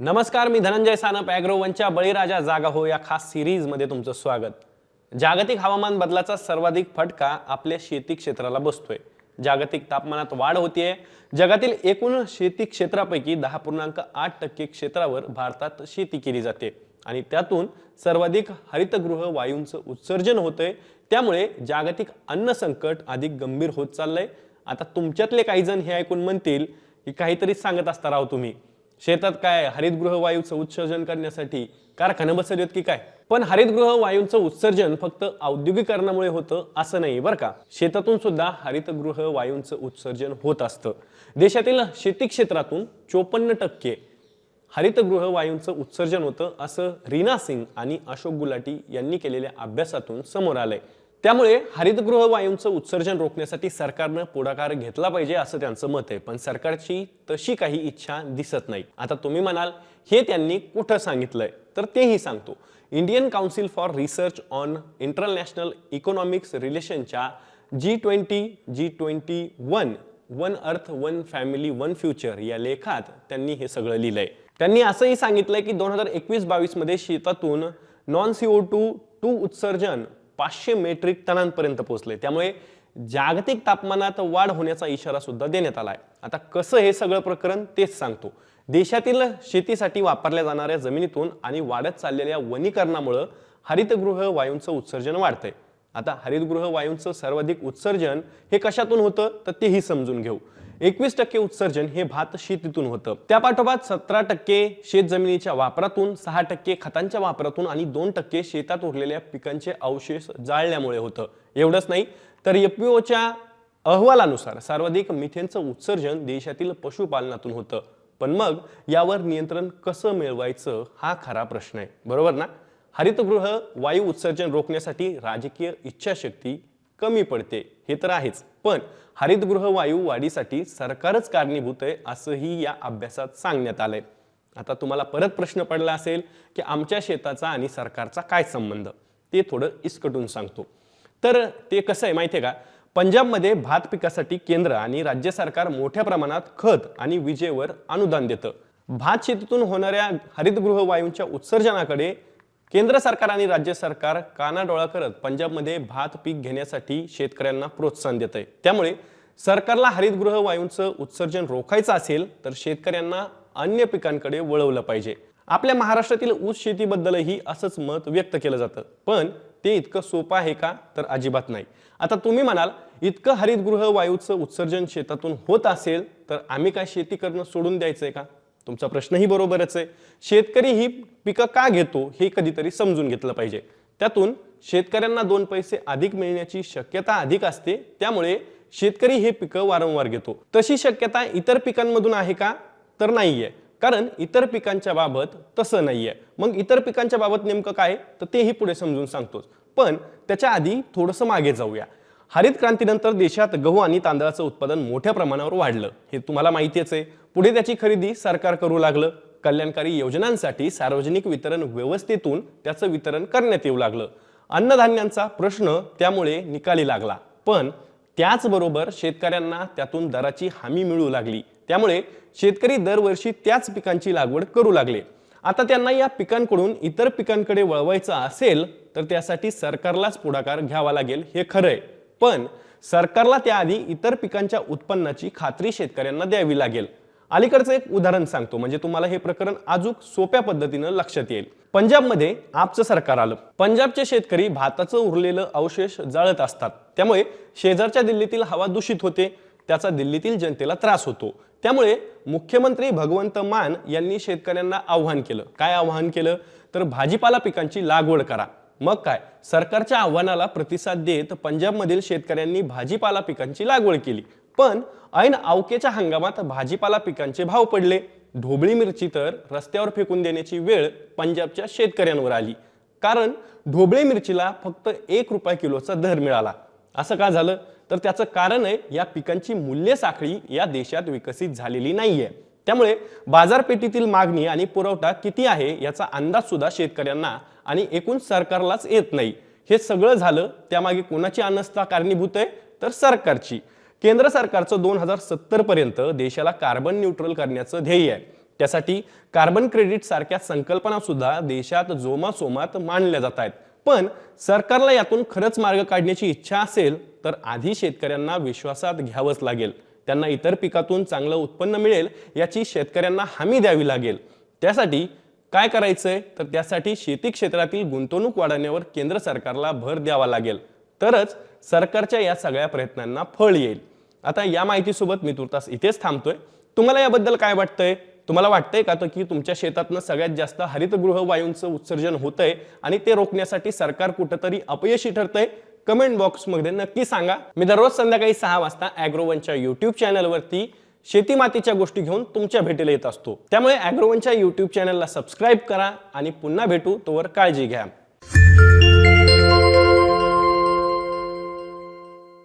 नमस्कार मी धनंजय सानप ॲग्रोवनच्या बळीराजा जागा हो या खास सिरीजमध्ये तुमचं स्वागत. जागतिक हवामान बदलाचा सर्वाधिक फटका आपल्या शेती क्षेत्राला बसतोय. जागतिक तापमानात वाढ होतीये. जगातील एकूण शेती क्षेत्रापैकी दहा पूर्णांक आठ टक्के क्षेत्रावर भारतात शेती केली जाते. आणि त्यातून सर्वाधिक हरितगृह वायूंचं उत्सर्जन होतंय. त्यामुळे जागतिक अन्न संकट अधिक गंभीर होत चाललंय. आता तुमच्यातले काही जण हे ऐकून म्हणतील की काहीतरी सांगत असता राव तुम्ही. शेतात काय? हरितगृह वायूचं उत्सर्जन करण्यासाठी कारखाने बसवलेत की काय? पण हरितगृह वायूंचं उत्सर्जन फक्त औद्योगिकरणामुळे होतं असं नाही बरं का? शेतातून सुद्धा हरितगृह वायूंचं उत्सर्जन होत असतं. देशातील शेती क्षेत्रातून चोपन्न टक्के हरितगृह वायूंचं उत्सर्जन होतं असं रीना सिंग आणि अशोक गुलाटी यांनी केलेल्या अभ्यासातून समोर आलंय. त्यामुळे हरितगृह वायूंचं उत्सर्जन रोखण्यासाठी सरकारनं पुढाकार घेतला पाहिजे असं त्यांचं मत आहे. पण सरकारची तशी काही इच्छा दिसत नाही. आता तुम्ही म्हणाल हे त्यांनी कुठं सांगितलंय? तर तेही सांगतो. Indian council for research on international economics रिलेशनच्या G twenty G twenty one one earth one family one future या लेखात त्यांनी हे सगळं लिहिलंय. त्यांनी असंही सांगितलंय की दोन हजार एकवीस बावीसमध्ये शेतातून नॉन सीओ टू टू उत्सर्जन पाचशे मेट्रिक टनांपर्यंत पोहोचले. त्यामुळे जागतिक तापमानात वाढ होण्याचा इशारा सुद्धा देण्यात आलाय. आता कसं हे सगळं प्रकरण तेच सांगतो. देशातील शेतीसाठी वापरल्या जाणाऱ्या जमिनीतून आणि वाढत चाललेल्या वनीकरणामुळं हरितगृह वायूंचं उत्सर्जन वाढतंय. आता हरितगृह वायूंचं सर्वाधिक उत्सर्जन हे कशातून होतं? तर तेही समजून घेऊ. एकवीस टक्के उत्सर्जन हे भात शेतीतून होतं. त्यापाठोपाठ सतरा टक्के शेत जमिनीच्या वापरातून सहा टक्के खतांच्या वापरातून आणि दोन टक्के शेतात उरलेल्या पिकांचे अवशेष जाळल्यामुळे होतं. एवढंच नाही तर एफपीओच्या अहवालानुसार सर्वाधिक मिथेनचं उत्सर्जन देशातील पशुपालनातून होतं. पण मग यावर नियंत्रण कसं मिळवायचं हा खरा प्रश्न आहे. बरोबर ना? हरितगृह वायू उत्सर्जन रोखण्यासाठी राजकीय इच्छाशक्ती कमी पडते. हे तर आहेच. पण हरितगृह वायू वाढीसाठी सरकारच कारणीभूत आहे असंही या अभ्यासात सांगण्यात आलंय. आता तुम्हाला परत प्रश्न पडला असेल की आमच्या शेताचा आणि सरकारचा काय संबंध? ते थोडं इसकटून सांगतो. तर ते कसं आहे माहिती आहे का? पंजाबमध्ये भात पिकासाठी केंद्र आणि राज्य सरकार मोठ्या प्रमाणात खत आणि विजेवर अनुदान देतं. भात शेतीतून होणाऱ्या हरितगृह वायूंच्या उत्सर्जनाकडे केंद्र सरकार आणि राज्य सरकार कानाडोळा करत पंजाबमध्ये भात पीक घेण्यासाठी शेतकऱ्यांना प्रोत्साहन देत आहे त्यामुळे सरकारला हरितगृह वायूंचं उत्सर्जन रोखायचं असेल तर शेतकऱ्यांना अन्य पिकांकडे वळवलं पाहिजे. आपल्या महाराष्ट्रातील ऊस शेतीबद्दलही असंच मत व्यक्त केलं जातं. पण ते इतकं सोपं आहे का? तर अजिबात नाही. आता तुम्ही म्हणाल इतकं हरितगृह वायूचं उत्सर्जन शेतातून होत असेल तर आम्ही काय शेती करणं सोडून द्यायचंय का? तुमचा प्रश्नही बरोबरच आहे. शेतकरी ही पिकं का घेतो हे कधीतरी समजून घेतलं पाहिजे. त्यातून शेतकऱ्यांना दोन पैसे अधिक मिळण्याची शक्यता अधिक असते. त्यामुळे शेतकरी हे पिकं वारंवार घेतो. तशी शक्यता इतर पिकांमधून आहे का? तर नाहीये. कारण इतर पिकांच्या बाबत तसं नाहीये. मग इतर पिकांच्या बाबत नेमकं काय? तर तेही पुढे समजून सांगतोच. पण त्याच्या आधी थोडंसं मागे जाऊया. हरित क्रांतीनंतर देशात गहू आणि तांदळाचं उत्पादन मोठ्या प्रमाणावर वाढलं. हे तुम्हाला माहितीच आहे. पुढे त्याची खरेदी सरकार करू लागलं. कल्याणकारी योजनांसाठी सार्वजनिक वितरण व्यवस्थेतून त्याचं वितरण करण्यात येऊ लागलं. अन्नधान्यांचा प्रश्न त्यामुळे निकाली लागला. पण त्याचबरोबर शेतकऱ्यांना त्यातून दराची हमी मिळू लागली. त्यामुळे शेतकरी दरवर्षी त्याच पिकांची लागवड करू लागले. आता त्यांना या पिकांकडून इतर पिकांकडे वळवायचं असेल तर त्यासाठी सरकारलाच पुढाकार घ्यावा लागेल हे खरं आहे. पण सरकारला त्याआधी इतर पिकांच्या उत्पन्नाची खात्री शेतकऱ्यांना द्यावी लागेल. अलीकडचं एक उदाहरण सांगतो म्हणजे तुम्हाला हे प्रकरण अजून सोप्या पद्धतीनं लक्षात येईल. पंजाबमध्ये आपचं सरकार आलं. पंजाबचे शेतकरी भाताचं उरलेलं अवशेष जाळत असतात. त्यामुळे शेजारच्या दिल्लीतील हवा दूषित होते त्याचा दिल्लीतील जनतेला त्रास होतो. त्यामुळे मुख्यमंत्री भगवंत मान यांनी शेतकऱ्यांना आव्हान केलं. काय आव्हान केलं? तर भाजीपाला पिकांची लागवड करा. मग काय? सरकारच्या आव्हानाला प्रतिसाद देत पंजाबमधील शेतकऱ्यांनी भाजीपाला पिकांची लागवड केली. पण ऐन अवकेच्या हंगामात भाजीपाला पिकांचे भाव पडले. ढोबळी मिरची तर रस्त्यावर फेकून देण्याची वेळ पंजाबच्या शेतकऱ्यांवर आली. कारण ढोबळी मिरचीला फक्त एक रुपये किलोचा दर मिळाला. असं का झालं? तर त्याचं कारण आहे या पिकांची मूल्य साखळी या देशात विकसित झालेली नाहीये. त्यामुळे बाजारपेठेतील मागणी आणि पुरवठा किती आहे याचा अंदाज सुद्धा शेतकऱ्यांना आणि एकूण सरकारलाच येत नाही. हे सगळं झालं त्यामागे कोणाची अनस्था कारणीभूत आहे? तर सरकारची. केंद्र सरकारचं दोन हजार सत्तर पर्यंत देशाला कार्बन न्यूट्रल करण्याचं ध्येय आहे. त्यासाठी कार्बन क्रेडिट सारख्या संकल्पना सुद्धा देशात जोमासोमात मांडल्या जात आहेत. पण सरकारला यातून खरंच मार्ग काढण्याची इच्छा असेल तर आधी शेतकऱ्यांना विश्वासात घ्यावंच लागेल. त्यांना इतर पिकातून चांगलं उत्पन्न मिळेल याची शेतकऱ्यांना हमी द्यावी लागेल. त्यासाठी काय करायचंय? तर त्यासाठी शेती क्षेत्रातील गुंतवणूक वाढवण्यावर केंद्र सरकारला भर द्यावा लागेल. तरच सरकारच्या या सगळ्या प्रयत्नांना फळ येईल. आता या माहितीसोबत मी तुर्तास इथेच थांबतोय. तुम्हाला याबद्दल काय वाटतंय? तुम्हाला वाटतंय का तर की तुमच्या शेतातनं सगळ्यात जास्त हरितगृह वायूंचं उत्सर्जन होतंय आणि ते रोखण्यासाठी सरकार कुठंतरी अपयशी ठरतंय? कमेंट बॉक्समध्ये नक्की सांगा. मी दररोज संध्याकाळी सहा वाजता अॅग्रोवनच्या युट्यूब चॅनलवरती शेती मातीच्या गोष्टी घेऊन तुमच्या भेटीला येत असतो. त्यामुळे अॅग्रोवनच्या युट्यूब चॅनलला सबस्क्राईब करा आणि पुन्हा भेटू तोवर काळजी घ्या.